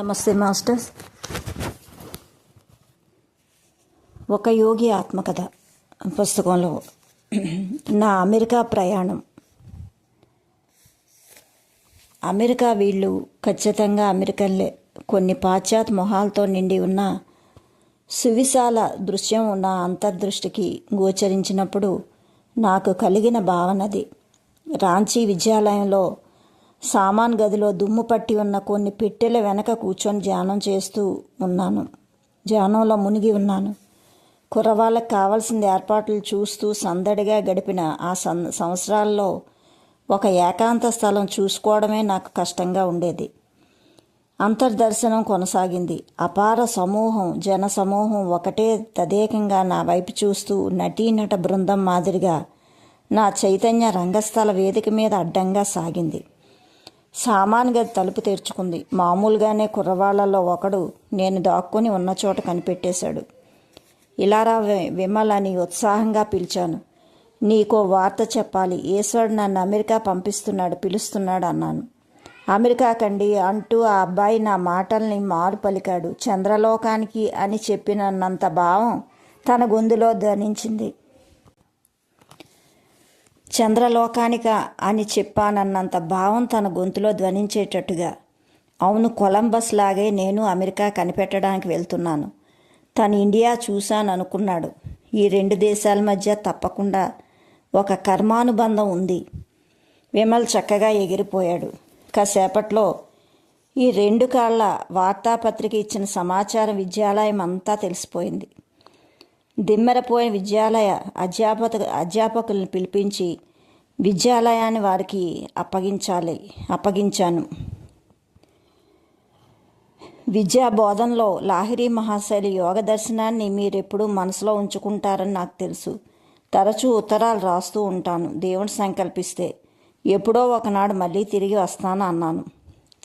నమస్తే మాస్టర్స్. ఒక యోగి ఆత్మకథ పుస్తకంలో. నా అమెరికా ప్రయాణం. అమెరికా వీళ్ళు ఖచ్చితంగా అమెరికన్లే. కొన్ని పాశ్చాత్య మొహాలతో నిండి ఉన్న సువిశాల దృశ్యం నా అంతర్దృష్టికి గోచరించినప్పుడు నాకు కలిగిన భావనది. రాంచీ విద్యాలయంలో సామాన్ గదిలో దుమ్ము పట్టి ఉన్న కొన్ని పెట్టెల వెనక కూర్చొని ధ్యానం చేస్తూ ఉన్నాను. ధ్యానంలో మునిగి ఉన్నాను. కుర్రవాళ్ళకి కావాల్సిన ఏర్పాట్లు చూస్తూ సందడిగా గడిపిన ఆ సం సంవత్సరాల్లో ఒక ఏకాంత స్థలం చూసుకోవడమే నాకు కష్టంగా ఉండేది. అంతర్దర్శనం కొనసాగింది. అపార సమూహం జన సమూహం ఒకటే తదేకంగా నా వైపు చూస్తూ నటీనట బృందం మాదిరిగా నా చైతన్య రంగస్థల వేదిక మీద అడ్డంగా సాగింది. సామాన్ తలుపు తెరుచుకుంది. మామూలుగానే కుర్రవాళ్ళలో ఒకడు నేను దాక్కుని ఉన్న చోట కనిపెట్టేశాడు. ఇలారా విమల్ అని ఉత్సాహంగా పిలిచాను. నీకో వార్త చెప్పాలి. ఈశ్వరుడు నన్ను అమెరికా పంపిస్తున్నాడు పిలుస్తున్నాడు అన్నాను. అమెరికా కండి అంటూ ఆ అబ్బాయి నా మాటల్ని మారు పలికాడు. చంద్రలోకానికి అని చెప్పినన్నంత భావం తన గొంతులో ధనించింది చంద్రలోకానిక అని చెప్పానన్నంత భావం తన గొంతులో ధ్వనించేటట్టుగా. అవును కొలంబస్ లాగే నేను అమెరికా కనిపెట్టడానికి వెళ్తున్నాను. తను ఇండియా చూశాను అనుకున్నాడు ఈ రెండు దేశాల మధ్య తప్పకుండా ఒక కర్మానుబంధం ఉంది. విమల్ చక్కగా ఎగిరిపోయాడు. కాసేపట్లో ఈ రెండు కాళ్ళ వార్తాపత్రిక ఇచ్చిన సమాచారం విద్యాలయం అంతా తెలిసిపోయింది. దిమ్మెరపోయిన విద్యాలయ అధ్యాపక అధ్యాపకులను పిలిపించి విద్యాలయాన్ని వారికి అప్పగించాలి అప్పగించాను. విద్యా బోధనలో లాహిరి మహాశైలి యోగ దర్శనాన్ని మీరెప్పుడూ మనసులో ఉంచుకుంటారని నాకు తెలుసు. తరచూ ఉత్తరాలు రాస్తూ ఉంటాను దేవుని సంకల్పిస్తే. ఎప్పుడో ఒకనాడు మళ్ళీ తిరిగి వస్తాను అన్నాను.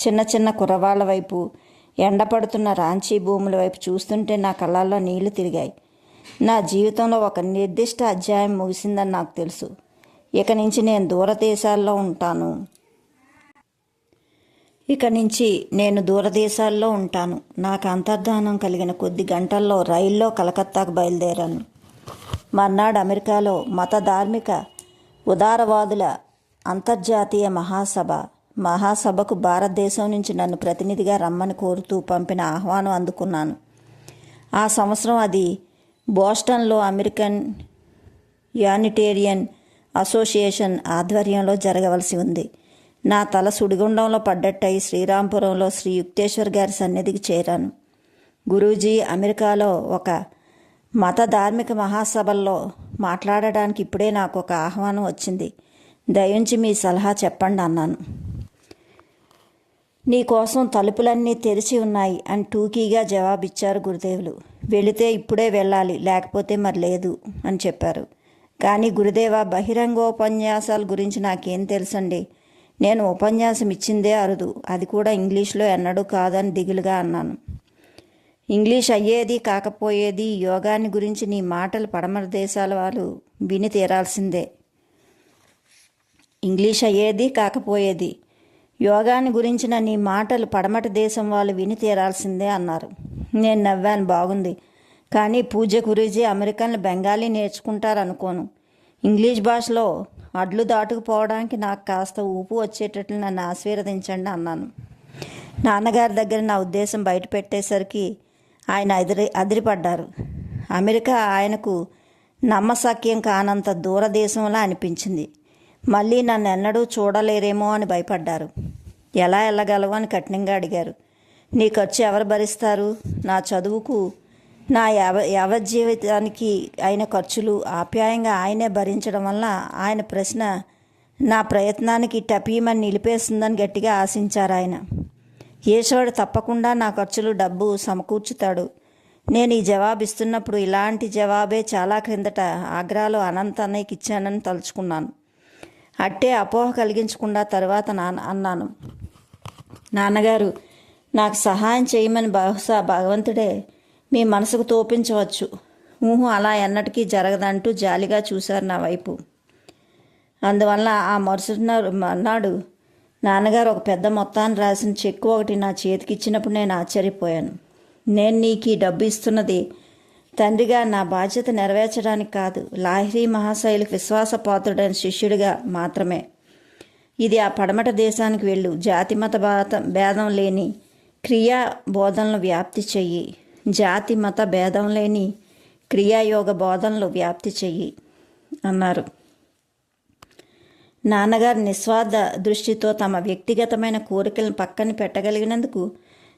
చిన్న చిన్న కుర్రవాళ్ళ వైపు ఎండపడుతున్న రాంచీ భూముల వైపు చూస్తుంటే నా కళ్ళల్లో నీళ్ళు తిరిగాయి. నా జీవితంలో ఒక నిర్దిష్ట అధ్యాయం ముగిసిందని నాకు తెలుసు. ఇక నుంచి నేను దూరదేశాల్లో ఉంటాను. ఇక నుంచి నేను దూరదేశాల్లో ఉంటాను. నాకు అంతర్ధానం కలిగిన కొద్ది గంటల్లో రైల్లో కలకత్తాకు బయలుదేరాను. మర్నాడు అమెరికాలో మత ధార్మిక ఉదారవాదుల అంతర్జాతీయ మహాసభ. మహాసభకు భారతదేశం నుంచి నన్ను ప్రతినిధిగా రమ్మని కోరుతూ పంపిన ఆహ్వానం అందుకున్నాను. ఆ సంవత్సరం అది బోస్టన్లో అమెరికన్ యానిటేరియన్ అసోసియేషన్ ఆధ్వర్యంలో జరగవలసి ఉంది. నా తల సుడిగుండంలో పడ్డట్టయి శ్రీరాంపురంలో శ్రీ యుక్తేశ్వర్ గారి సన్నిధికి చేరాను. గురూజీ అమెరికాలో ఒక మత ధార్మిక మహాసభల్లో మాట్లాడడానికి ఇప్పుడే నాకు ఒక ఆహ్వానం వచ్చింది. దయించి మీ సలహా చెప్పండి అన్నాను. నీకోసం తలుపులన్నీ తెరిచి ఉన్నాయి అని టూకీగా జవాబిచ్చారు గురుదేవులు. వెళితే ఇప్పుడే వెళ్ళాలి లేకపోతే మరి లేదు అని చెప్పారు. కానీ గురుదేవ బహిరంగ ఉపన్యాసాల గురించి నాకేం తెలుసండి? నేను ఉపన్యాసం ఇచ్చిందే అరుదు. అది కూడా ఇంగ్లీష్లో ఎన్నడూ కాదని దిగులుగా అన్నాను. ఇంగ్లీష్ అయ్యేది కాకపోయేది యోగాని యోగాన్ని గురించి నీ మాటలు పడమర దేశాల వాళ్ళు విని తీరాల్సిందే. ఇంగ్లీష్ అయ్యేది కాకపోయేది యోగాని గురించిన నీ మాటలు పడమటి దేశం వాళ్ళు విని తీరాల్సిందే అన్నారు. నేను నవ్వాను బాగుంది. కానీ పూజ గురూజీ అమెరికన్లు బెంగాలీ నేర్చుకుంటారనుకోను. ఇంగ్లీష్ భాషలో అడ్లు దాటుకుపోవడానికి నాకు కాస్త ఊపు వచ్చేటట్లు నన్ను ఆశీర్వదించండి అన్నాను. నాన్నగారి దగ్గర నా ఉద్దేశం బయట పెట్టేసరికి ఆయన అదిరి అదిరిపడ్డారు. అమెరికా ఆయనకు నమ్మసక్యం కానంత దూరదేశంలా అనిపించింది. మళ్ళీ నన్ను ఎన్నడూ చూడలేరేమో అని భయపడ్డారు. ఎలా వెళ్ళగలవు అని కఠినంగా అడిగారు. నీ ఖర్చు ఎవరు భరిస్తారు? నా చదువుకు నా యావ యావజ్జీవితానికి అయిన ఖర్చులు ఆప్యాయంగా ఆయనే భరించడం వల్ల ఆయన ప్రశ్న నా ప్రయత్నానికి టపీమని నిలిపేస్తుందని గట్టిగా ఆశించారు ఆయన. ఈశ్వరుడు తప్పకుండా నా ఖర్చులు డబ్బు సమకూర్చుతాడు. నేను ఈ జవాబు ఇస్తున్నప్పుడు ఇలాంటి జవాబే చాలా క్రిందట ఆగ్రాలో అనంత అన్నయ్యకి ఇచ్చానని తలుచుకున్నాను. అట్టే అపోహ కలిగించకుండా తర్వాత నాన్న అన్నాను. నాన్నగారు నాకు సహాయం చేయమని బహుశా భగవంతుడే మీ మనసుకు తోపించవచ్చు. ఊహ అలా ఎన్నటికీ జరగదంటూ జాలిగా చూశారు నా వైపు. అందువల్ల ఆ మరుసటి నా- నాన్నగారు ఒక పెద్ద మొత్తాన్ని రాసిన చెక్కు ఒకటి నా చేతికి ఇచ్చినప్పుడు నేను ఆశ్చర్యపోయాను. నేను నీకు ఈ డబ్బు ఇస్తున్నది తండ్రిగా నా బాధ్యత నెరవేర్చడానికి కాదు లాహిరీ మహాశైలికి విశ్వాసపాత్రుడైన శిష్యుడిగా మాత్రమే. ఇది ఆ పడమట దేశానికి వెళ్ళు. జాతిమత బాత భేదం లేని క్రియా బోధనలు వ్యాప్తి చెయ్యి. జాతి మత భేదం లేని క్రియాయోగ బోధనలు వ్యాప్తి చెయ్యి అన్నారు. నాన్నగారు నిస్వార్థ దృష్టితో తమ వ్యక్తిగతమైన కోరికలను పక్కన పెట్టగలిగినందుకు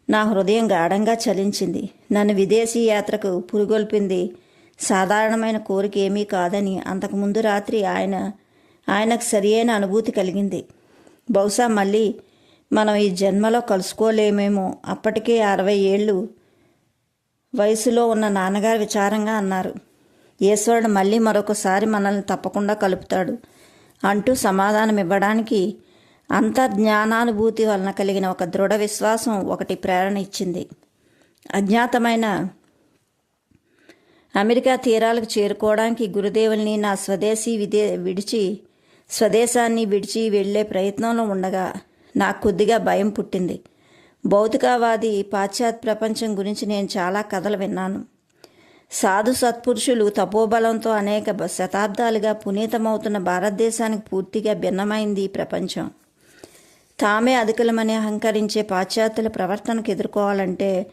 నా హృదయం గాఢంగా చలించింది. నన్ను విదేశీ యాత్రకు పురుగొల్పింది సాధారణమైన కోరిక ఏమీ కాదని అంతకుముందు రాత్రి ఆయన ఆయనకు సరియైన అనుభూతి కలిగింది. బహుశా మళ్ళీ మనం ఈ జన్మలో కలుసుకోలేమేమో అప్పటికే అరవై ఏళ్ళు వయసులో ఉన్న నాన్నగారు విచారంగా అన్నారు. ఈశ్వరుడు మళ్ళీ మరొకసారి మనల్ని తప్పకుండా కలుపుతాడు అంటూ సమాధానం ఇవ్వడానికి అంతర్జ్ఞానానుభూతి వలన కలిగిన ఒక దృఢ విశ్వాసం ఒకటి ప్రేరణ ఇచ్చింది. అజ్ఞాతమైన అమెరికా తీరాలకు చేరుకోవడానికి గురుదేవుల్ని నా స్వదేశీ విదే విడిచి స్వదేశాన్ని విడిచి వెళ్ళే ప్రయత్నంలో ఉండగా నాకు కొద్దిగా భయం పుట్టింది. భౌతికవాది పాశ్చాత్య ప్రపంచం గురించి నేను చాలా కథలు విన్నాను. సాధు సత్పురుషులు తపోబలంతో అనేక శతాబ్దాలుగా పునీతమవుతున్న భారతదేశానికి పూర్తిగా భిన్నమైంది ఈ ప్రపంచం. తామే అధికులమని అహంకరించే పాశ్చాత్యుల ప్రవర్తనకు ఎదుర్కోవాలంటే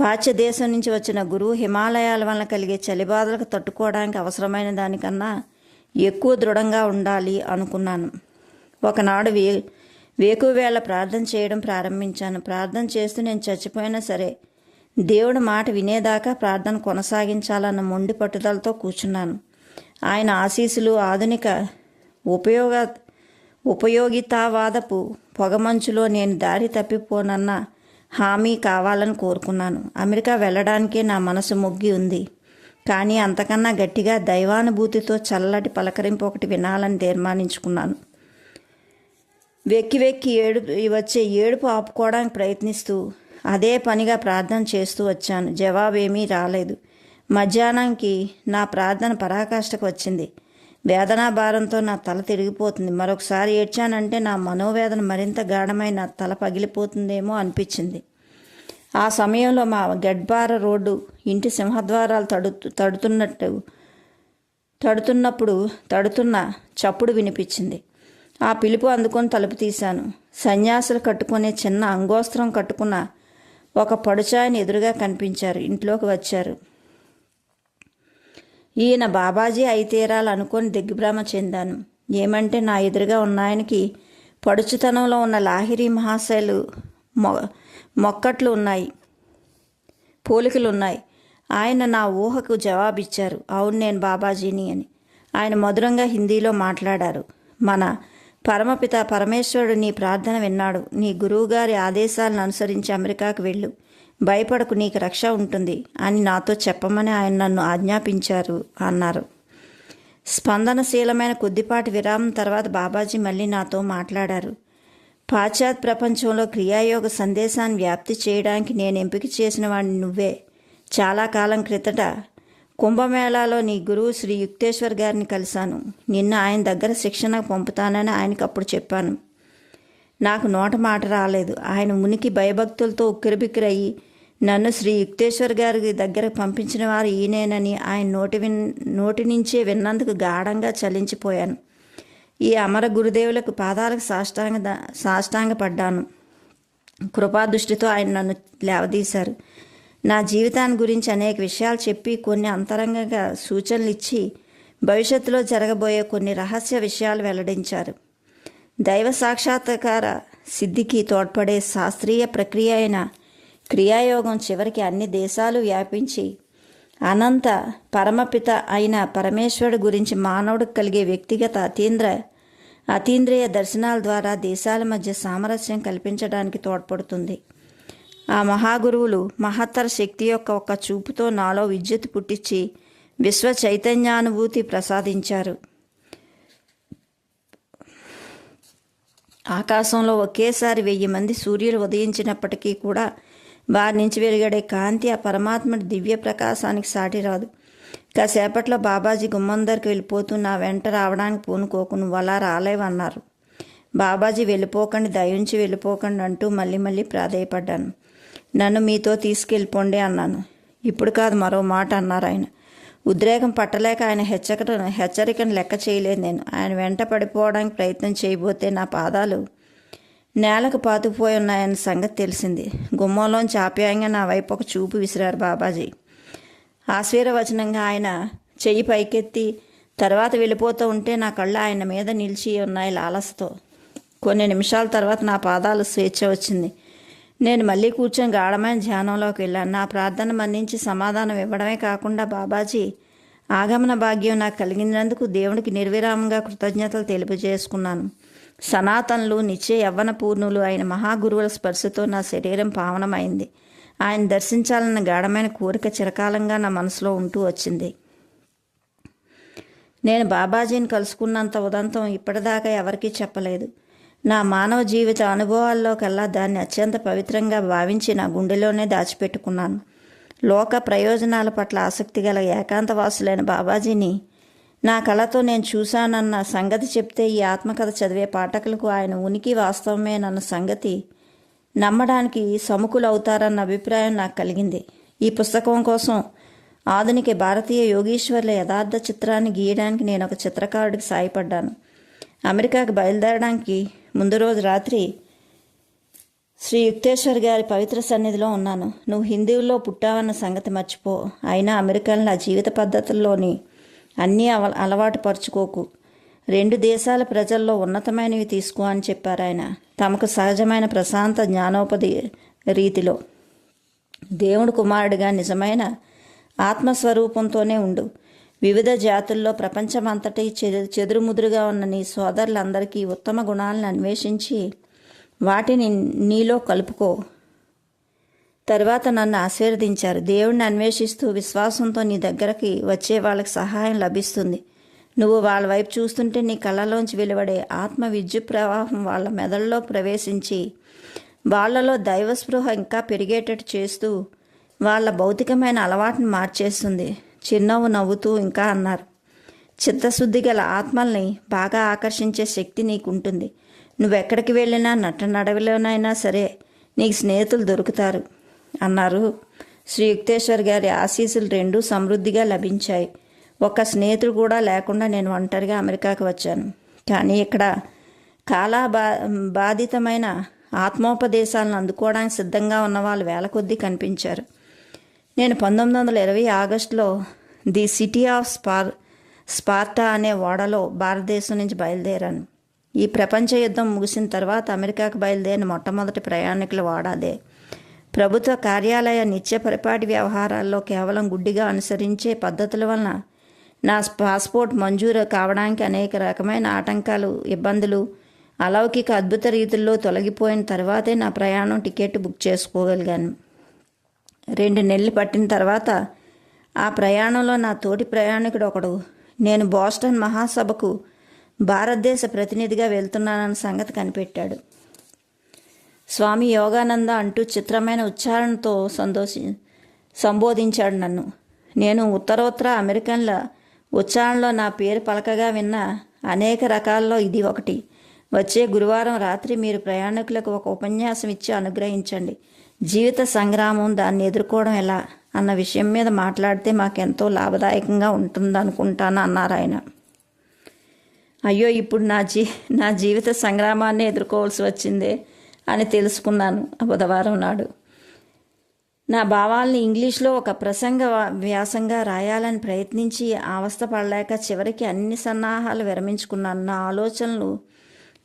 పాశ్చ్య దేశం నుంచి వచ్చిన గురువు హిమాలయాల వలన కలిగే చలిబాధలకు తట్టుకోవడానికి అవసరమైన దానికన్నా ఎక్కువ దృఢంగా ఉండాలి అనుకున్నాను. ఒకనాడు వే వేకువేళ ప్రార్థన చేయడం ప్రారంభించాను. ప్రార్థన చేస్తూ నేను చచ్చిపోయినా సరే దేవుడి మాట వినేదాకా ప్రార్థన కొనసాగించాలన్న మొండి పట్టుదలతో కూర్చున్నాను. ఆయన ఆశీస్సులు ఆధునిక ఉపయోగ ఉపయోగితావాదపు పొగమంచులో నేను దారి తప్పిపోనన్న హామీ కావాలని కోరుకున్నాను. అమెరికా వెళ్ళడానికే నా మనసు మొగ్గి ఉంది. కానీ అంతకన్నా గట్టిగా దైవానుభూతితో చల్లటి పలకరింపు ఒకటి వినాలని తీర్మానించుకున్నాను. వెక్కి వెక్కి ఏడు వచ్చే ఏడుపు ఆపుకోవడానికి ప్రయత్నిస్తూ అదే పనిగా ప్రార్థన చేస్తూ వచ్చాను. జవాబేమీ రాలేదు. మధ్యాహ్నానికి నా ప్రార్థన పరాకాష్ఠకు వచ్చింది. వేదనా భారంతో నా తల తిరిగిపోతుంది. మరొకసారి ఏడ్చానంటే నా మనోవేదన మరింత గాఢమై నా తల పగిలిపోతుందేమో అనిపించింది. ఆ సమయంలో మా గడ్బార రోడ్డు ఇంటి సింహద్వారాలు తడు తడుతున్నట్టు తడుతున్నప్పుడు తడుతున్న చప్పుడు వినిపించింది. ఆ పిలుపు అందుకొని తలుపు తీశాను. సన్యాసులు కట్టుకునే చిన్న అంగోస్త్రం కట్టుకున్న ఒక పడుచాయని ఎదురుగా కనిపించారు. ఇంట్లోకి వచ్చారు. ఈయన బాబాజీ అయితేరాలనుకొని దిగ్భ్రమ చెందాను. ఏమంటే నా ఎదురుగా ఉన్న ఆయనకి పడుచుతనంలో ఉన్న లాహిరి మహాశయలు మొ మొక్కట్లు ఉన్నాయి. పోలికలు ఉన్నాయి ఆయన నా ఊహకు జవాబిచ్చారు. అవును నేను బాబాజీని అని. ఆయన మధురంగా హిందీలో మాట్లాడారు. మన పరమపిత పరమేశ్వరుడు నీ ప్రార్థన విన్నాడు. నీ గురువుగారి ఆదేశాలను అనుసరించి అమెరికాకు వెళ్ళు. భయపడకు నీకు రక్ష ఉంటుంది అని నాతో చెప్పమని ఆయన నన్ను ఆజ్ఞాపించారు అన్నారు. స్పందనశీలమైన కొద్దిపాటి విరామం తర్వాత బాబాజీ మళ్ళీ నాతో మాట్లాడారు. పాశ్చాత్య ప్రపంచంలో క్రియాయోగ సందేశాన్ని వ్యాప్తి చేయడానికి నేను ఎంపిక చేసిన వాడిని నువ్వే. చాలా కాలం క్రితట కుంభమేళాలో నీ గురువు శ్రీ యుక్తేశ్వర్ గారిని కలిశాను. నిన్న ఆయన దగ్గర శిక్షణ పంపుతానని ఆయనకు అప్పుడు చెప్పాను. నాకు నోట మాట రాలేదు. ఆయన మునికి భయభక్తులతో ఉక్కిరిబిక్కిరయ్యి నన్ను శ్రీ యుక్తేశ్వర్ గారి దగ్గర పంపించిన వారు ఈయనేనని ఆయన నోటి విన్ నోటి నుంచే విన్నందుకు గాఢంగా చలించిపోయాను. ఈ అమర గురుదేవులకు పాదాలకు సాష్టాంగ సాష్టాంగపడ్డాను. కృపాదృష్టితో ఆయన నన్ను లేవదీశారు. నా జీవితాన్ని గురించి అనేక విషయాలు చెప్పి కొన్ని అంతరంగంగా సూచనలు ఇచ్చి భవిష్యత్తులో జరగబోయే కొన్ని రహస్య విషయాలు వెల్లడించారు. దైవ సాక్షాత్కార సిద్ధికి తోడ్పడే శాస్త్రీయ ప్రక్రియ అయిన క్రియాయోగం చివరికి అన్ని దేశాలు వ్యాపించి అనంత పరమపిత అయిన పరమేశ్వరుడు గురించి మానవుడికి కలిగే వ్యక్తిగత అతీంద్ర అతీంద్రియ దర్శనాల ద్వారా దేశాల మధ్య సామరస్యం కల్పించడానికి తోడ్పడుతుంది. ఆ మహాగురువులు మహత్తర శక్తి యొక్క ఒక చూపుతో నాలో విద్యుత్ పుట్టించి విశ్వ చైతన్యానుభూతి ప్రసాదించారు. ఆకాశంలో ఒకేసారి వెయ్యి మంది సూర్యులు ఉదయించినప్పటికీ కూడా వారి నుంచి వెలుగడే కాంతి ఆ పరమాత్ముడి దివ్య ప్రకాశానికి సాటి రాదు. కాసేపట్లో బాబాజీ గుమ్మం దగ్గరికి వెళ్ళిపోతూ నా వెంట రావడానికి పూనుకోకు నువ్వు అలా రాలేవన్నారు. బాబాజీ వెళ్ళిపోకండి దయించి వెళ్ళిపోకండి అంటూ మళ్ళీ మళ్ళీ ప్రాధేయపడ్డాను. నన్ను మీతో తీసుకెళ్ళిపోండి అన్నాను. ఇప్పుడు కాదు మరో మాట అన్నారు ఆయన. ఉద్రేకం పట్టలేక ఆయన హెచ్చరికను హెచ్చరికను లెక్క చేయలేదు నేను. ఆయన వెంట పడిపోవడానికి ప్రయత్నం చేయబోతే నా పాదాలు నేలకు పాతుకుపోయి ఉన్నాయన్న సంగతి తెలిసింది. గుమ్మంలోంచి ఆప్యాయంగా నా వైపు ఒక చూపు విసిరారు బాబాజీ. ఆశీర్వచనంగా ఆయన చెయ్యి పైకెత్తి తర్వాత వెళ్ళిపోతూ ఉంటే నా కళ్ళు ఆయన మీద నిలిచి ఉన్నాయి లాలసతో. కొన్ని నిమిషాల తర్వాత నా పాదాలు స్వేచ్ఛ వచ్చింది. నేను మళ్ళీ కూర్చొని గాఢమైన ధ్యానంలోకి వెళ్ళాను. నా ప్రార్థన మన్నించి సమాధానం ఇవ్వడమే కాకుండా బాబాజీ ఆగమన భాగ్యం నాకు కలిగినందుకు దేవునికి నిర్విరామంగా కృతజ్ఞతలు తెలియజేసుకున్నాను. సనాతనులు నిత్య యవ్వన పూర్ణులు ఆయన మహాగురువుల స్పర్శతో నా శరీరం పావనమైంది. ఆయన దర్శించాలన్న గాఢమైన కోరిక చిరకాలంగా నా మనసులో ఉంటూ వచ్చింది. నేను బాబాజీని కలుసుకున్నంత ఉదంతం ఇప్పటిదాకా ఎవరికీ చెప్పలేదు. నా మానవ జీవిత అనుభవాల్లో కల్లా దాన్ని అత్యంత పవిత్రంగా భావించి నా గుండెలోనే దాచిపెట్టుకున్నాను. లోక ప్రయోజనాల పట్ల ఆసక్తి గల ఏకాంతవాసులైన బాబాజీని నా కళతో నేను చూశానన్న సంగతి చెప్తే ఈ ఆత్మకథ చదివే పాఠకులకు ఆయన ఉనికి వాస్తవమేనన్న సంగతి నమ్మడానికి సముకులవుతారన్న అభిప్రాయం నాకు కలిగింది. ఈ పుస్తకం కోసం ఆధునిక భారతీయ యోగీశ్వర్ల యథార్థ చిత్రాన్ని గీయడానికి నేను ఒక చిత్రకారుడికి సాయపడ్డాను. అమెరికాకు బయలుదేరడానికి ముందు రోజు రాత్రి శ్రీ యుక్తేశ్వర్ గారి పవిత్ర సన్నిధిలో ఉన్నాను. నువ్వు హిందువుల్లో పుట్టావన్న సంగతి మర్చిపో. అయినా అమెరికన్ల జీవిత పద్ధతుల్లోని అన్నీ అవ అలవాటు పరుచుకోకు. రెండు దేశాల ప్రజల్లో ఉన్నతమైనవి తీసుకో అని చెప్పారు ఆయన. తమకు సహజమైన ప్రశాంత జ్ఞానోపది రీతిలో. దేవుడు కుమారుడిగా నిజమైన ఆత్మస్వరూపంతోనే ఉండు. వివిధ జాతుల్లో ప్రపంచమంతటి చెదురుముదురుగా ఉన్న నీ సోదరులందరికీ ఉత్తమ గుణాలను అన్వేషించి వాటిని నీలో కలుపుకో. తర్వాత నన్ను ఆశీర్వదించారు. దేవుడిని అన్వేషిస్తూ విశ్వాసంతో నీ దగ్గరకి వచ్చే వాళ్ళకి సహాయం లభిస్తుంది. నువ్వు వాళ్ళ వైపు చూస్తుంటే నీ కళ్ళలోంచి వెలువడే ఆత్మ విద్యుత్ ప్రవాహం వాళ్ళ మెదడులో ప్రవేశించి వాళ్ళలో దైవస్పృహ ఇంకా పెరిగేటట్టు చేస్తూ వాళ్ళ భౌతికమైన అలవాటును మార్చేస్తుంది. చిరునవ్వు నవ్వుతూ ఇంకా అన్నారు. చిత్తశుద్ధి గల ఆత్మల్ని బాగా ఆకర్షించే శక్తి నీకుంటుంది. నువ్వెక్కడికి వెళ్ళినా నట్ట నడవిలోనైనా సరే నీకు స్నేహితులు దొరుకుతారు అన్నారు. శ్రీ యుక్తేశ్వర్ గారి ఆశీస్సులు రెండూ సమృద్ధిగా లభించాయి. ఒక్క స్నేహితుడు కూడా లేకుండా నేను ఒంటరిగా అమెరికాకు వచ్చాను. కానీ ఇక్కడ కాలా బా బాధితమైన ఆత్మోపదేశాలను అందుకోవడానికి సిద్ధంగా ఉన్న వాళ్ళు వేల కొద్దీ కనిపించారు. నేను పంతొమ్మిది వందల ఇరవై ఆగస్టులో the city of spar Sparta అనే ఓడలో భారతదేశం నుంచి బయలుదేరాను. ఈ ప్రపంచ యుద్ధం ముగిసిన తర్వాత అమెరికాకు బయలుదేరిన మొట్టమొదటి ప్రయాణికుల వాడాదే ప్రభుత్వ కార్యాలయ నిత్య పరిపాటి వ్యవహారాల్లో కేవలం గుడ్డిగా అనుసరించే పద్ధతుల వలన నా పాస్పోర్ట్ మంజూరు కావడానికి అనేక రకమైన ఆటంకాలు ఇబ్బందులు అలౌకిక అద్భుత రీతుల్లో తొలగిపోయిన తర్వాతే నా ప్రయాణం టికెట్ బుక్ చేసుకోగలిగాను. రెండు నెలలు పట్టిన తర్వాత ఆ ప్రయాణంలో నా తోటి ప్రయాణికుడు ఒకడు. నేను బోస్టన్ మహాసభకు భారతదేశ ప్రతినిధిగా వెళ్తున్నానన్న సంగతి కనిపెట్టాడు. స్వామి యోగానంద అంటూ చిత్రమైన ఉచ్చారణతో సంతోషి సంబోధించాడు నన్ను. నేను ఉత్తరోత్తర అమెరికన్ల ఉచ్చారణలో నా పేరు పలకగా విన్న అనేక రకాల్లో ఇది ఒకటి. వచ్చే గురువారం రాత్రి మీరు ప్రయాణికులకు ఒక ఉపన్యాసం ఇచ్చి అనుగ్రహించండి. జీవిత సంగ్రామం దాన్ని ఎదుర్కోవడం ఎలా? అన్న విషయం మీద మాట్లాడితే మాకెంతో లాభదాయకంగా ఉంటుందనుకుంటాను అన్నారు ఆయన అయ్యో ఇప్పుడు నా జీ నా జీవిత సంగ్రామాన్ని ఎదుర్కోవాల్సి వచ్చిందే అని తెలుసుకున్నాను బుధవారం నాడు. నా భావాల్ని ఇంగ్లీష్లో ఒక ప్రసంగ వ్యాసంగా రాయాలని ప్రయత్నించి అవస్థ పడలేక చివరికి అన్ని సన్నాహాలు విరమించుకున్నాను. నా ఆలోచనలు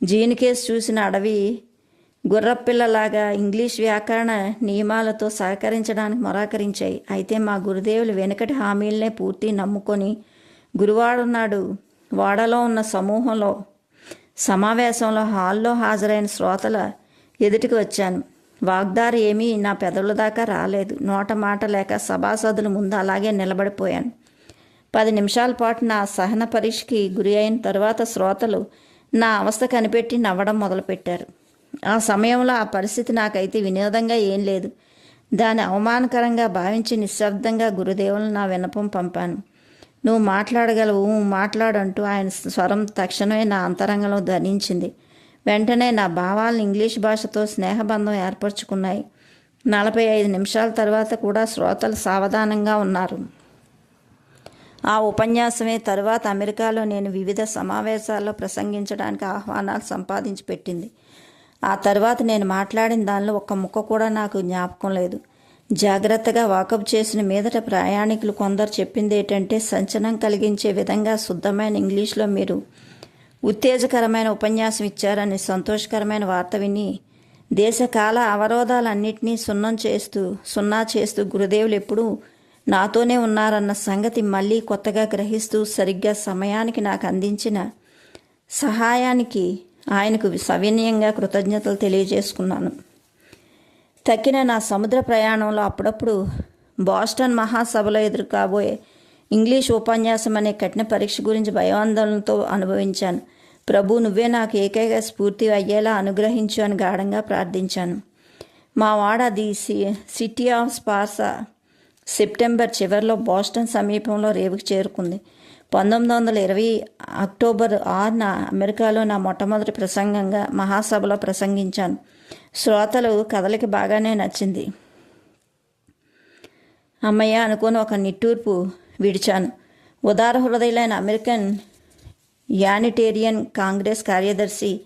జీనికేస్ చూసిన అడవి గుర్రపిల్లలాగా ఇంగ్లీష్ వ్యాకరణ నియమాలతో సహకరించడానికి మొరాకరించాయి. అయితే మా గురుదేవులు వెనుకటి హామీలనే పూర్తి నమ్ముకొని గురువారం నాడు వాడలో ఉన్న సమూహంలో సమావేశంలో హాల్లో హాజరైన శ్రోతల ఎదుటికి వచ్చాను. వాగ్దారు ఏమీ నా పెదవుల దాకా రాలేదు. నోట మాట లేక సభాసదుల ముందు అలాగే నిలబడిపోయాను. పది నిమిషాల పాటు నా సహన పరీక్షకి గురి అయిన తర్వాత శ్రోతలు నా అవస్థ కనిపెట్టి నవ్వడం మొదలుపెట్టారు. ఆ సమయంలో ఆ పరిస్థితి నాకైతే వినోదంగా ఏం లేదు. దాని అవమానకరంగా భావించి నిశ్శబ్దంగా గురుదేవులు నా విన్నపం పంపాను. నువ్వు మాట్లాడగలవు మాట్లాడంటూ ఆయన స్వరం తక్షణమే నా అంతరంగంలో ధ్వనించింది. వెంటనే నా భావాలను ఇంగ్లీష్ భాషతో స్నేహబంధం ఏర్పరచుకున్నాయి. నలభై ఐదు నిమిషాల తర్వాత కూడా శ్రోతలు సావధానంగా ఉన్నారు. ఆ ఉపన్యాసమే తరువాత అమెరికాలో నేను వివిధ సమావేశాల్లో ప్రసంగించడానికి ఆహ్వానాలు సంపాదించి పెట్టింది. ఆ తర్వాత నేను మాట్లాడిన దానిలో ఒక్క ముక్క కూడా నాకు జ్ఞాపకం లేదు. జాగ్రత్తగా వాకప్ చేసిన మీదట ప్రయాణికులు కొందరు చెప్పింది ఏంటంటే సంచలనం కలిగించే విధంగా శుద్ధమైన ఇంగ్లీష్లో మీరు ఉత్తేజకరమైన ఉపన్యాసం ఇచ్చారని సంతోషకరమైన వార్త విని దేశకాల అవరోధాలన్నింటినీ సున్నం చేస్తూ సున్నా చేస్తూ గురుదేవులు ఎప్పుడూ నాతోనే ఉన్నారన్న సంగతి మళ్ళీ కొత్తగా గ్రహిస్తూ సరిగ్గా సమయానికి నాకు అందించిన సహాయానికి ఆయనకు సవినయంగా కృతజ్ఞతలు తెలియజేసుకున్నాను. తక్కిన నా సముద్ర ప్రయాణంలో అప్పుడప్పుడు బాస్టన్ మహాసభలో ఎదురు కాబోయే ఇంగ్లీష్ ఉపన్యాసం అనే కఠిన పరీక్ష గురించి భయాందోళనతో అనుభవించాను. ప్రభు నువ్వే నాకు ఏకైక స్ఫూర్తి అయ్యేలా అనుగ్రహించు అని గాఢంగా ప్రార్థించాను. మా వాడ the c city of Sparta September చివరిలో బోస్టన్ సమీపంలో రేవుకి చేరుకుంది. పంతొమ్మిది వందల ఇరవై అక్టోబర్ ఆరున అమెరికాలో నా మొట్టమొదటి ప్రసంగంగా మహాసభలో ప్రసంగించాను. శ్రోతలు కథలకి బాగానే నచ్చింది. అమ్మయ్య అనుకుని ఒక నిట్టూర్పు విడిచాను. ఉదార హృదయులైన అమెరికన్ యానిటేరియన్ కాంగ్రెస్ కార్యదర్శి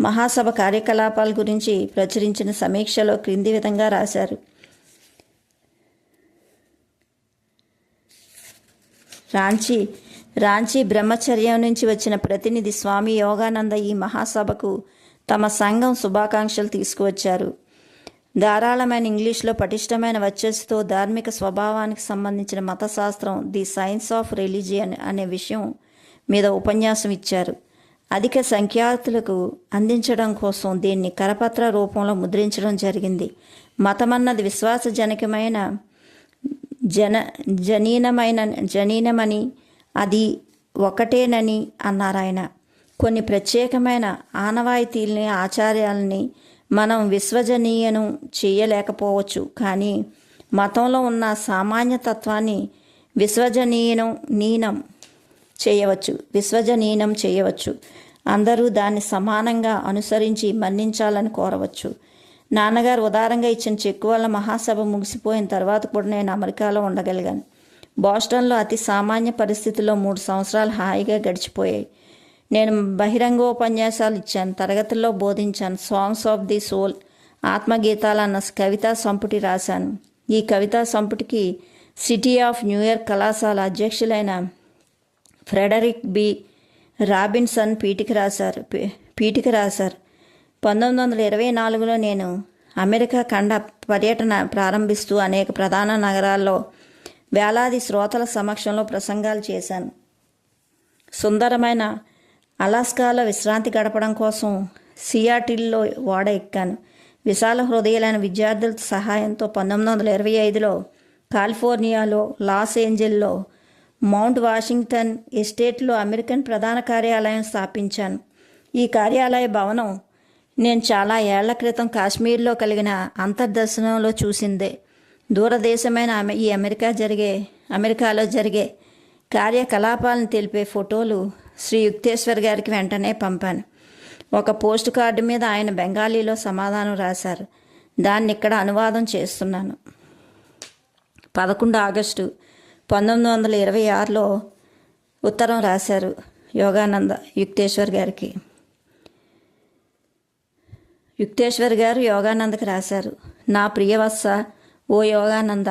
మహాసభ కార్యకలాపాల గురించి ప్రచురించిన సమీక్షలో క్రింది విధంగా రాశారు. రాంచి రాంచీ బ్రహ్మచర్యం నుంచి వచ్చిన ప్రతినిధి స్వామి యోగానంద ఈ మహాసభకు తమ సంఘం శుభాకాంక్షలు తీసుకువచ్చారు. ధారాళమైన ఇంగ్లీష్లో పటిష్టమైన వచ్చేసితో ధార్మిక స్వభావానికి సంబంధించిన మతశాస్త్రం ది సైన్స్ ఆఫ్ రిలీజియన్ అనే విషయం మీద ఉపన్యాసం ఇచ్చారు. అధిక సంఖ్యాతులకు అందించడం కోసం దీన్ని కరపత్ర రూపంలో ముద్రించడం జరిగింది. మతమన్నది విశ్వాసజనకమైన జన జనీనమైన జనీనమని అది ఒకటేనని అన్నారాయన. కొన్ని ప్రత్యేకమైన ఆనవాయితీల్ని ఆచార్యాలని మనం విశ్వజనీయను చేయలేకపోవచ్చు. కానీ మతంలో ఉన్న సామాన్య తత్వాన్ని విశ్వజనీయనం నీనం చేయవచ్చు విశ్వజనీనం చేయవచ్చు. అందరూ దాన్ని సమానంగా అనుసరించి మన్నించాలని కోరవచ్చు. నాన్నగారు ఉదారంగా ఇచ్చిన చెక్కు వల్ల మహాసభ ముగిసిపోయిన తర్వాత కూడా నేను అమెరికాలో ఉండగలిగాను. బోస్టన్లో అతి సామాన్య పరిస్థితుల్లో మూడు సంవత్సరాలు హాయిగా గడిచిపోయాయి. నేను బహిరంగ ఉపన్యాసాలు ఇచ్చాను తరగతుల్లో బోధించాను సాంగ్స్ ఆఫ్ ది సోల్ ఆత్మగీతాలు అన్న కవితా సంపుటి రాశాను. ఈ కవితా సంపుటికి సిటీ ఆఫ్ న్యూయార్క్ కళాశాల అధ్యక్షులైన ఫ్రెడరిక్ బి రాబిన్సన్ పీఠిక రాశారు పీటికి పీఠిక రాశారు. పంతొమ్మిది వందల ఇరవై నాలుగులో నేను అమెరికా ఖండ పర్యటన ప్రారంభిస్తూ అనేక ప్రధాన నగరాల్లో వేలాది శ్రోతల సమక్షంలో ప్రసంగాలు చేశాను. సుందరమైన అలాస్కాలో విశ్రాంతి గడపడం కోసం సియాటిల్లో ఓడ ఎక్కాను. విశాల హృదయాలైన విద్యార్థుల సహాయంతో పంతొమ్మిది వందల ఇరవై ఐదులో కాలిఫోర్నియాలో లాస్ ఏంజల్లో మౌంట్ వాషింగ్టన్ ఎస్టేట్లో అమెరికన్ ప్రధాన కార్యాలయం స్థాపించాను. ఈ కార్యాలయ భవనం నేను చాలా ఏళ్ళ క్రితం కాశ్మీర్లో కలిగిన అంతర్దర్శనంలో చూసిందే. దూరదేశమైన అమె- ఈ అమెరికా జరిగే అమెరికాలో జరిగే కార్యకలాపాలను తెలిపే ఫోటోలు శ్రీ యుక్తేశ్వర్ గారికి వెంటనే పంపాను. ఒక పోస్ట్ కార్డు మీద ఆయన బెంగాలీలో సమాధానం రాశారు. దాన్ని ఇక్కడ అనువాదం చేస్తున్నాను. పదకొండు ఆగస్టు పంతొమ్మిది వందల ఇరవై ఆరులో ఉత్తరం రాశారు యోగానంద యుక్తేశ్వర్ గారికి. యుక్తేశ్వర్ గారు యోగానందకి రాశారు. నా ప్రియవత్స ఓ యోగానంద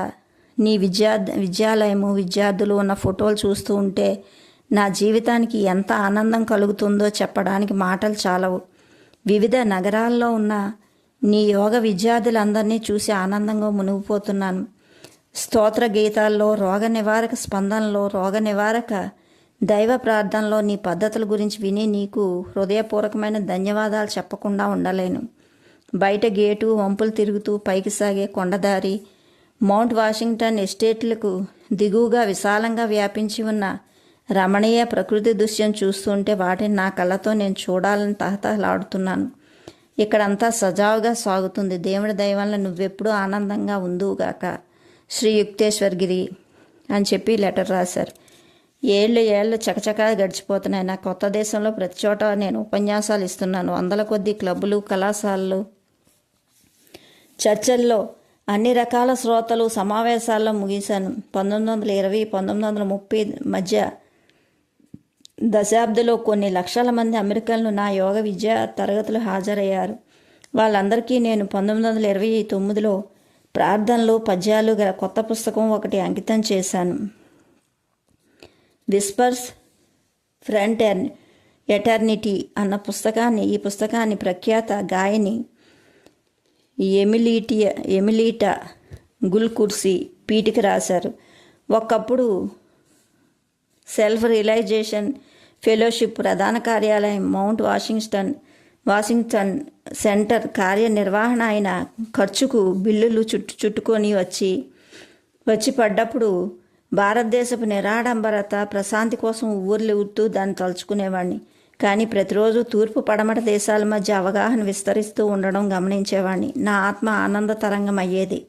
నీ విద్యా విద్యాలయము విద్యార్థులు ఉన్న ఫోటోలు చూస్తూ ఉంటే నా జీవితానికి ఎంత ఆనందం కలుగుతుందో చెప్పడానికి మాటలు చాలవు. వివిధ నగరాల్లో ఉన్న నీ యోగ విద్యార్థులందరినీ చూసి ఆనందంగా మునిగిపోతున్నాను. స్తోత్ర గీతాల్లో రోగ నివారక స్పందనలో రోగ నివారక దైవ ప్రార్థనలో నీ పద్ధతుల గురించి విని నీకు హృదయపూర్వకమైన ధన్యవాదాలు చెప్పకుండా ఉండలేను. బయట గేటు వంపులు తిరుగుతూ పైకి సాగే కొండదారి మౌంట్ వాషింగ్టన్ ఎస్టేట్లకు దిగువగా విశాలంగా వ్యాపించి ఉన్న రమణీయ ప్రకృతి దృశ్యం చూస్తుంటే వాటిని నా కళ్ళతో నేను చూడాలని తహతహలాడుతున్నాను. ఇక్కడంతా సజావుగా సాగుతుంది. దేవుడి దైవంలో నువ్వెప్పుడూ ఆనందంగా ఉందువుగాక. శ్రీ యుక్తేశ్వర్ గిరి అని చెప్పి లెటర్ రాశారు. ఏళ్ళు ఏళ్ళు చకచకా గడిచిపోతున్నాయి. నా కొత్త దేశంలో ప్రతి చోట నేను ఉపన్యాసాలు ఇస్తున్నాను. వందల కొద్ది క్లబ్బులు కళాశాలలు చర్చల్లో అన్ని రకాల శ్రోతలు సమావేశాల్లో ముగించాను పంతొమ్మిది వందల ఇరవై పంతొమ్మిది వందల ముప్పై మధ్య దశాబ్దిలో కొన్ని లక్షల మంది అమెరికన్లు నా యోగ విద్యా తరగతులు హాజరయ్యారు. వాళ్ళందరికీ నేను పంతొమ్మిది వందల ఇరవై తొమ్మిదిలో ప్రార్థనలు పద్యాలు గల కొత్త పుస్తకం ఒకటి అంకితం చేశాను. విస్పర్స్ ఫ్రంట్ ఎన్ ఎటర్నిటీ అన్న పుస్తకాన్ని ఈ పుస్తకాన్ని ప్రఖ్యాత గాయని ఎమిలీటియ ఎమిలీటా గుల్ కుర్సీ పీటికి రాశారు. ఒకప్పుడు సెల్ఫ్ రియలైజేషన్ ఫెలోషిప్ ప్రధాన కార్యాలయం మౌంట్ వాషింగ్టన్ వాషింగ్టన్ సెంటర్ కార్యనిర్వహణ అయిన ఖర్చుకు బిల్లులు చుట్టు చుట్టుకొని వచ్చి వచ్చి పడ్డప్పుడు భారతదేశపు నిరాడంబరత ప్రశాంతి కోసం ఊర్లు ఊరుతూ దాన్ని తలుచుకునేవాడిని కానీ ప్రతిరోజు తూర్పు పడమట దేశాల మధ్య అవగాహన విస్తరిస్తూ ఉండడం గమనించేవాడిని నా ఆత్మ ఆనంద తరంగం అయ్యేది.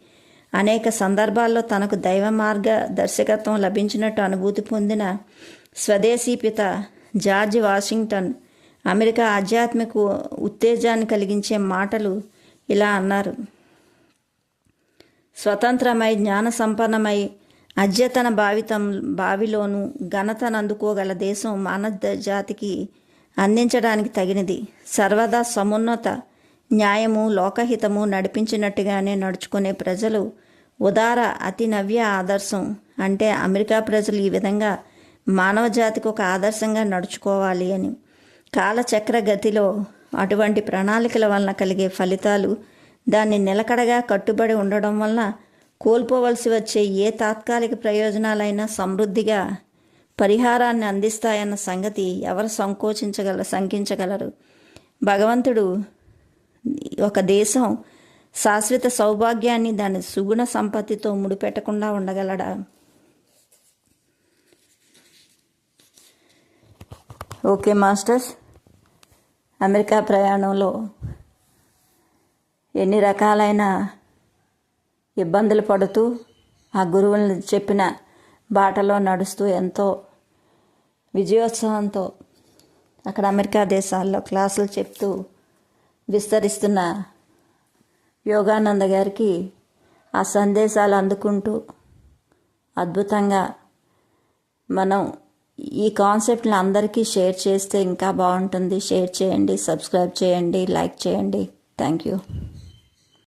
అనేక సందర్భాల్లో తనకు దైవ మార్గ దర్శకత్వం లభించినట్టు అనుభూతి పొందిన స్వదేశీ పిత జార్జ్ వాషింగ్టన్ అమెరికా ఆధ్యాత్మిక ఉత్తేజాన్ని కలిగించే మాటలు ఇలా అన్నారు. స్వతంత్రమై జ్ఞాన సంపన్నమై అద్యతన భావితం బావిలోనూ ఘనతను అందుకోగల దేశం మానవ జాతికి అందించడానికి తగినది. సర్వదా సమున్నత న్యాయము లోకహితము నడిపించినట్టుగానే నడుచుకునే ప్రజలు ఉదార అతి నవ్య ఆదర్శం. అంటే అమెరికా ప్రజలు ఈ విధంగా మానవ జాతికి ఒక ఆదర్శంగా నడుచుకోవాలి అని కాలచక్ర గతిలో అటువంటి ప్రణాళికల వలన కలిగే ఫలితాలు దాన్ని నిలకడగా కట్టుబడి ఉండడం వల్ల కోల్పోవలసి వచ్చే ఏ తాత్కాలిక ప్రయోజనాలైనా సమృద్ధిగా పరిహారాన్ని అందిస్తాయన్న సంగతి ఎవరు సంకోచించగల శంకించగలరు? భగవంతుడు ఒక దేశం శాశ్వత సౌభాగ్యాన్ని దాని సుగుణ సంపత్తితో ముడిపెట్టకుండా ఉండగలడా? Okay masters. అమెరికా ప్రయాణంలో ఎన్ని రకాలైన ఇబ్బందులు పడుతూ ఆ గురువులను చెప్పిన బాటలో నడుస్తూ ఎంతో విజయోత్సవంతో అక్కడ అమెరికా దేశాల్లో క్లాసులు చెప్తూ విస్తరిస్తున్న యోగానంద గారికి ఆ సందేశాలు అందుకుంటూ అద్భుతంగా మనం ఈ కాన్సెప్ట్ని అందరికీ షేర్ చేస్తే ఇంకా బాగుంటుంది. షేర్ చేయండి సబ్స్క్రైబ్ చేయండి లైక్ చేయండి. Thank you.